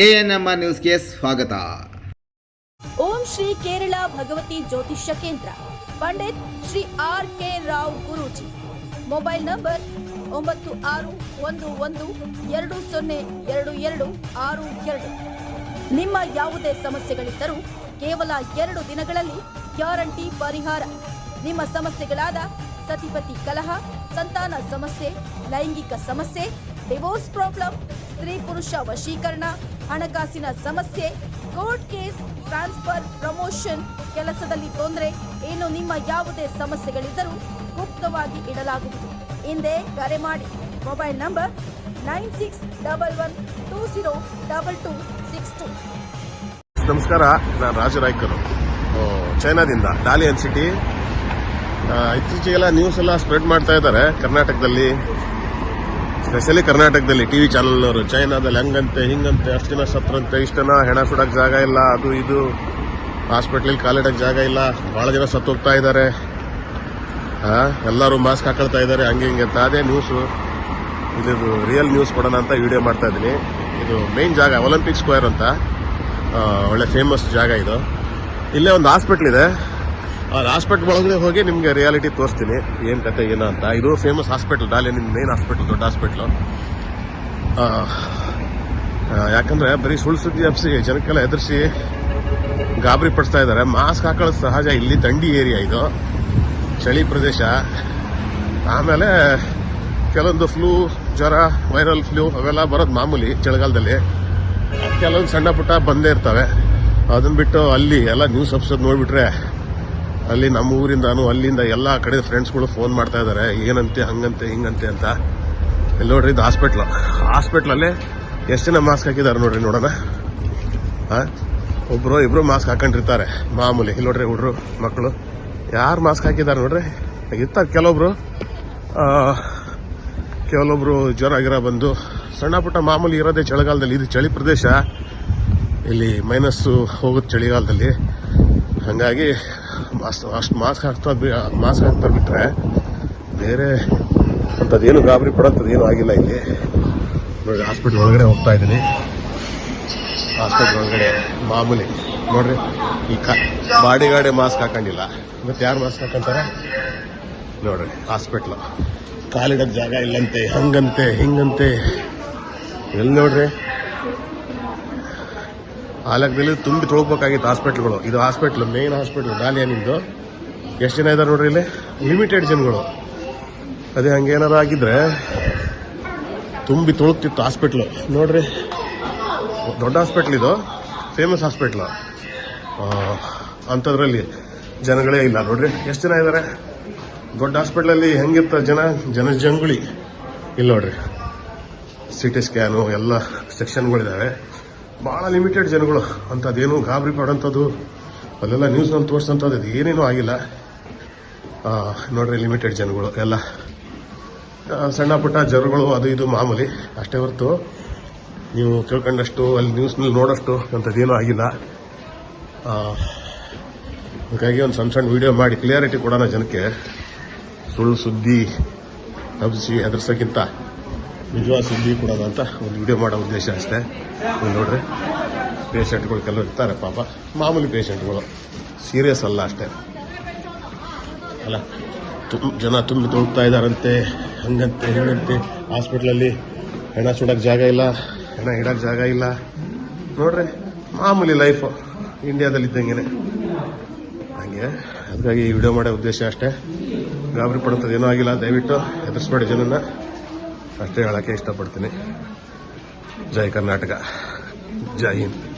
ANM ನ್ಯೂಸ್ಗೆ ಸ್ವಾಗತ. ಓಂ ಶ್ರೀ ಕೇರಳ ಭಗವತಿ ಜ್ಯೋತಿಷ್ಯ ಕೇಂದ್ರ. Pandit Shri R K Rao Guruji. Mobile number ಒಂಬತ್ತು ಆರು ಒಂದು ಒಂದು ಎರಡು ಸೊನ್ನೆ ಎರಡು ಎರಡು ಆರು ಎರಡು. ನಿಮ್ಮ ಯಾವುದೇ ಸಮಸ್ಯೆಗಳಿದ್ದರೂ ಕೇವಲ ಎರಡು ದಿನಗಳಲ್ಲಿ ಗ್ಯಾರಂಟಿ ಪರಿಹಾರ. ನಿಮ್ಮ ಸಮಸ್ಯೆಗಳಾದ ಸತಿಪತಿ ಕಲಹ, ಸಂತಾನ ಸಮಸ್ಯೆ, ಲೈಂಗಿಕ ಸಮಸ್ಯೆ, ಡಿವೋರ್ಸ್ ಪ್ರಾಬ್ಲಮ್, ಸ್ತ್ರೀ ಪುರುಷ ವಶೀಕರಣ ಹಣಕಾಸಿನ ಸಮಸ್ಯೆ ಕೋರ್ಟ್ ಕೇಸ್ ಟ್ರಾನ್ಸ್ಫರ್ ಪ್ರಮೋಷನ್ ಕೆಲಸದಲ್ಲಿ ತೊಂದರೆ, ಏನು ನಿಮ್ಮ ಯಾವುದೇ ಸಮಸ್ಯೆಗಳಿದ್ದರೂ ಗುಪ್ತವಾಗಿ ಇಡಲಾಗುವುದು. ಹಿಂದೆ ಕರೆ ಮಾಡಿ. Mobile number nine six double one two zero double two six two. ನಮಸ್ಕಾರ, ನಾನು ರಾಜರಾಯ್ಕರು ಚೈನಾದಿಂದ ಡಾಲಿಯನ್ ಸಿಟಿ. ಇತ್ತೀಚೆಗೆಲ್ಲ ನ್ಯೂಸ್ ಎಲ್ಲ ಸ್ಪ್ರೆಡ್ ಮಾಡ್ತಾ ಇದ್ದಾರೆ ಕರ್ನಾಟಕದಲ್ಲಿ. ಸ್ಪೆಷಲಿ ಕರ್ನಾಟಕದಲ್ಲಿ ಟಿವಿ ಚಾನಲ್ನವರು ಚೈನಾದಲ್ಲಿ ಹಂಗಂತೆ ಹಿಂಗಂತೆ ಅಷ್ಟು ಜನ ಇಷ್ಟು ಇಷ್ಟನ ಹೆಣ ಸುಡಕ್ ಜಾಗ ಇಲ್ಲ ಅದು ಇದು. ಹಾಸ್ಪಿಟ್ಲಿಗೆ ಕಾಲಿಡಕ್ ಜಾಗ ಇಲ್ಲ ಬಹಳ ಜನ ಸತ್ತು ಹೋಗ್ತಾ ಇದ್ದಾರೆ ಆ, ಎಲ್ಲರೂ ಮಾಸ್ಕ್ ಹಾಕೊಳ್ತಾ ಇದ್ದಾರೆ ಹಂಗೆ ಹಿಂಗೆ ಅಂತ. ಅದೇ ನ್ಯೂಸು ಇದು ರಿಯಲ್ ನ್ಯೂಸ್ ಕೊಡೋಣ ಅಂತ ವಿಡಿಯೋ ಮಾಡ್ತಾ ಇದ್ದೀನಿ. ಇದು ಮೇನ್ ಜಾಗ ಒಲಿಂಪಿಕ್ ಸ್ಕ್ವೇರ್ ಅಂತ. ಒಳ್ಳೆ ಫೇಮಸ್ ಜಾಗ ಇದು. ಇಲ್ಲೇ ಒಂದು ಹಾಸ್ಪಿಟ್ಲ್ ಇದೆ. ಆ ಹಾಸ್ಪಿಟ್ಲ್ ಒಳಗಡೆ ಹೋಗಿ ನಿಮಗೆ ರಿಯಾಲಿಟಿ ತೋರಿಸ್ತೀನಿ. ಏನು ಕತೆ, ಏನೋ ಅಂತ. ಇದು ಫೇಮಸ್ ಹಾಸ್ಪಿಟ್ಲ್ ನಿಮ್ ಮೇನ್ ಹಾಸ್ಪಿಟ್ಲ್ ದೊಡ್ಡ ಹಾಸ್ಪಿಟ್ಲು ಯಾಕಂದ್ರೆ ಬರೀ ಸುಳ್ಳು ಸುದ್ದಿ ಹಬ್ಸಿ ಜನಕ್ಕೆಲ್ಲ ಎದುರಿಸಿ ಗಾಬರಿ ಪಡಿಸ್ತಾ ಇದ್ದಾರೆ. ಮಾಸ್ಕ್ ಹಾಕೊಳ್ಳೋದು ಸಹಜ. ಇಲ್ಲಿ ದಂಡಿ ಏರಿಯಾ ಇದು. ಚಳಿ ಪ್ರದೇಶ. ಆಮೇಲೆ ಕೆಲವೊಂದು ಫ್ಲೂ ಜ್ವರ ವೈರಲ್ ಫ್ಲೂ ಅವೆಲ್ಲ ಬರೋದು ಮಾಮೂಲಿ ಚಳಿಗಾಲದಲ್ಲಿ. ಕೆಲವೊಂದು ಸಣ್ಣ ಪುಟ್ಟ ಬಂದೇ ಇರ್ತವೆ. ಅದನ್ನ ಬಿಟ್ಟು ಅಲ್ಲಿ ಎಲ್ಲ ನ್ಯೂಸ್ ಅಪ್ಸೋದ್ ನೋಡ್ಬಿಟ್ರೆ ಅಲ್ಲಿ ನಮ್ಮ ಊರಿಂದಾನು ಅಲ್ಲಿಂದ ಎಲ್ಲ ಕಡೆ ಫ್ರೆಂಡ್ಸ್ಗಳು ಫೋನ್ ಮಾಡ್ತಾ ಇದ್ದಾರೆ ಏನಂತೆ, ಹಂಗಂತೆ, ಹಿಂಗಂತೆ ಅಂತ. ಇಲ್ಲಿ ನೋಡ್ರಿ, ಇದು ಹಾಸ್ಪಿಟ್ಲ್ ಹಾಸ್ಪಿಟ್ಲಲ್ಲಿ ಎಷ್ಟು ಜನ ಮಾಸ್ಕ್ ಹಾಕಿದ್ದಾರೆ ನೋಡ್ರಿ ನೋಡೋಣ. ಆ? ಒಬ್ರು, ಇಬ್ರು ಮಾಸ್ಕ್ ಹಾಕೊಂಡಿರ್ತಾರೆ. ಮಾಮೂಲಿ. ಇಲ್ಲಿ ನೋಡ್ರಿ ಹುಡ್ರು ಮಕ್ಕಳು ಯಾರು ಮಾಸ್ಕ್ ಹಾಕಿದ್ದಾರೆ ನೋಡ್ರಿ? ಇತ್ತ ಕೆಲವೊಬ್ರು. ಕೆಲವೊಬ್ರು ಜ್ವರ ಗಿರ ಬಂದು, ಸಣ್ಣ ಪುಟ್ಟ ಮಾಮೂಲಿ ಇರೋದೇ ಚಳಿಗಾಲದಲ್ಲಿ. ಇದು ಚಳಿ ಪ್ರದೇಶ. ಇಲ್ಲಿ ಮೈನಸ್ಸು ಹೋಗುತ್ತೆ ಚಳಿಗಾಲದಲ್ಲಿ. ಹಾಗಾಗಿ ಮಾಸ್- ಅಷ್ಟು ಮಾಸ್ಕ್ ಹಾಕ್ತಾ ಮಾಸ್ಕ್ ಹಾಕ್ತಾ ಬಿಟ್ಟರೆ ಬೇರೆ ಅಂಥದ್ದೇನು ಗಾಬರಿ ಪಡೋಂಥದ್ದು ಏನೂ ಆಗಿಲ್ಲ ಇಲ್ಲಿ. ನೋಡಿ ಹಾಸ್ಪಿಟ್ಲ್ ಒಳಗಡೆ ಹೋಗ್ತಾ ಇದ್ದೀನಿ. ಹಾಸ್ಪಿಟ್ಲ್ ಒಳಗಡೆ ಮಾಮೂಲಿ. ನೋಡ್ರಿ, ಈ ಕಾ ಬಾಡಿ ಗಾಡಿ ಮಾಸ್ಕ್ ಹಾಕೊಂಡಿಲ್ಲ. ಮತ್ತೆ ಯಾರು ಮಾಸ್ಕ್ ಹಾಕೊಂತಾರೆ? ನೋಡ್ರಿ ಹಾಸ್ಪಿಟ್ಲು ಕಾಲಿಡಕ್ ಜಾಗ ಇಲ್ಲಂತೆ, ಹಂಗಂತೆ, ಹಿಂಗಂತೆ. ಎಲ್ಲಿ ನೋಡ್ರಿ? ಆಲಕದಲ್ಲಿ ತುಂಬಿ ತೊಳಬೇಕಾಗಿತ್ತು ಹಾಸ್ಪಿಟ್ಲ್ಗಳು ಇದು ಹಾಸ್ಪಿಟ್ಲ್ ಮೇನ್ ಹಾಸ್ಪಿಟ್ಲ್ ಡಾಲಿಯನಿಂದು ಎಷ್ಟು ಜನ ಇದ್ದಾರೆ ನೋಡ್ರಿ ಇಲ್ಲಿ? ಲಿಮಿಟೆಡ್ ಜನಗಳು. ಅದೇ ಹಂಗೇನಾರು ಆಗಿದ್ರೆ ತುಂಬಿ ತೊಳಕ್ತಿತ್ತು ಹಾಸ್ಪಿಟ್ಲು ನೋಡ್ರಿ, ದೊಡ್ಡ ಹಾಸ್ಪಿಟ್ಲ್ ಇದು. ಫೇಮಸ್ ಹಾಸ್ಪಿಟ್ಲು ಅಂಥದ್ರಲ್ಲಿ ಜನಗಳೇ ಇಲ್ಲ ನೋಡ್ರಿ. ಎಷ್ಟು ಜನ ಇದ್ದಾರೆ ದೊಡ್ಡ ಹಾಸ್ಪಿಟ್ಲಲ್ಲಿ ಹೆಂಗಿರ್ತಾರೆ ಜನ ಜನ? ಜಂಗುಳಿ ಇಲ್ಲ ನೋಡ್ರಿ. ಸಿ ಟಿ ಸ್ಕ್ಯಾನು ಎಲ್ಲ ಸೆಕ್ಷನ್ಗಳಿದ್ದಾವೆ ಭಾಳ ಲಿಮಿಟೆಡ್ ಜನಗಳು. ಅಂಥದ್ದೇನು ಗಾಬರಿ ಪಡೋಂಥದ್ದು, ಅಲ್ಲೆಲ್ಲ ನ್ಯೂಸ್ನಲ್ಲಿ ತೋರಿಸೋಂಥದ್ದು ಅದು ಏನೇನೂ ಆಗಿಲ್ಲ. ನೋಡ್ರಿ ಲಿಮಿಟೆಡ್ ಜನಗಳು ಎಲ್ಲ. ಸಣ್ಣ ಪುಟ್ಟ ಜ್ವರಗಳು ಅದು ಇದು ಮಾಮೂಲಿ, ಅಷ್ಟೇ ಹೊರತು ನೀವು ಕೇಳ್ಕೊಂಡಷ್ಟು, ಅಲ್ಲಿ ನ್ಯೂಸ್ನಲ್ಲಿ ನೋಡೋಷ್ಟು ಅಂಥದ್ದೇನೂ ಆಗಿಲ್ಲ. ಹಾಗಾಗಿ ಒಂದು ಸಣ್ಣ ಸಣ್ಣ ವಿಡಿಯೋ ಮಾಡಿ ಕ್ಲಿಯಾರಿಟಿ ಕೊಡೋಣ ಜನಕ್ಕೆ. ಸುಳ್ಳು ಸುದ್ದಿ ಹಬ್ಬಿಸಿ ಹೆದರ್ಸೋಕ್ಕಿಂತ. ನಿಜವಾದ ಸುದ್ದಿ ಕೊಡೋದು ಅಂತ ಒಂದು ವಿಡಿಯೋ ಮಾಡೋ ಉದ್ದೇಶ ಅಷ್ಟೇ. ನೋಡ್ರಿ ಪೇಷಂಟ್ಗಳು ಕೆಲವರು ಇರ್ತಾರೆ ಪಾಪ. ಮಾಮೂಲಿ ಪೇಷಂಟ್ಗಳು ಸೀರಿಯಸ್ ಅಲ್ಲ ಅಷ್ಟೇ. ಅಲ್ಲ ತುಂಬ ಜನ ತುಂಬಿ ತೊಳ್ತಾ ಇದ್ದಾರಂತೆ, ಹಂಗಂತೆ, ಹಿಂಗಂತೆ. ಹಾಸ್ಪಿಟ್ಲಲ್ಲಿ ಹೆಣ ಸುಡೋಕ್ಕೆ ಜಾಗ ಇಲ್ಲ, ಹೆಣ ಇಡೋಕ್ಕೆ ಜಾಗ ಇಲ್ಲ. ನೋಡ್ರಿ, ಮಾಮೂಲಿ ಲೈಫು ಇಂಡಿಯಾದಲ್ಲಿ ಇದ್ದಂಗೆ ಹಂಗೆ ಅದಕ್ಕಾಗಿ ಈ ವಿಡಿಯೋ ಮಾಡೋ ಉದ್ದೇಶ ಅಷ್ಟೇ. ಗಾಬರಿ ಪಡೋಂಥದ್ದು ಏನೂ ಆಗಿಲ್ಲ. ದಯವಿಟ್ಟು ಹೆದರ್ಸ್ಬೇಡಿ ಜನನ ಅಷ್ಟೇ ಹೇಳೋಕ್ಕೆ ಇಷ್ಟಪಡ್ತೀನಿ. ಜೈ ಕರ್ನಾಟಕ. ಜೈ ಹಿಂದ್.